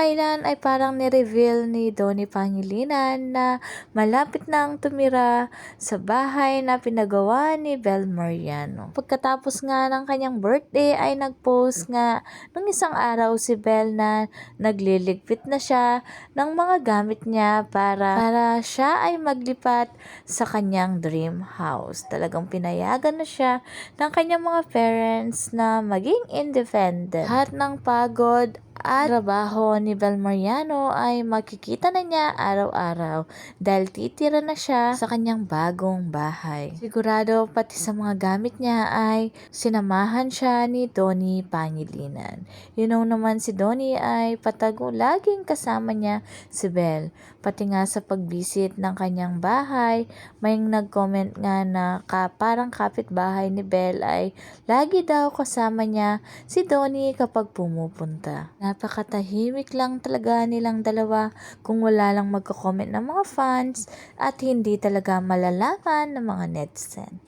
kamakailan ay parang ni-reveal ni Donnie Pangilinan na malapit nang tumira sa bahay na pinagawa ni Bel Mariano. Pagkatapos nga ng kanyang birthday ay nag-post nga nung isang araw si Bel na nagliligpit na siya ng mga gamit niya para, para siya ay maglipat sa kanyang dream house. Talagang pinayagan na siya ng kanyang mga parents na maging independent. Lahat ng pagod at trabaho ni Bel Mariano ay makikita na niya araw-araw dahil titira na siya sa kanyang bagong bahay. Sigurado pati sa mga gamit niya ay sinamahan siya ni Donnie Pangilinan. You know naman si Donnie ay patago laging kasama niya si Bel. Pati nga sa pag-visit ng kanyang bahay, may nag-comment nga na ka, parang kapitbahay ni Bel ay lagi daw kasama niya si Donnie kapag pumupunta. Napakatahimik lang talaga nilang dalawa kung wala lang magko-comment ng mga fans at hindi talaga malalaman ng mga netizen.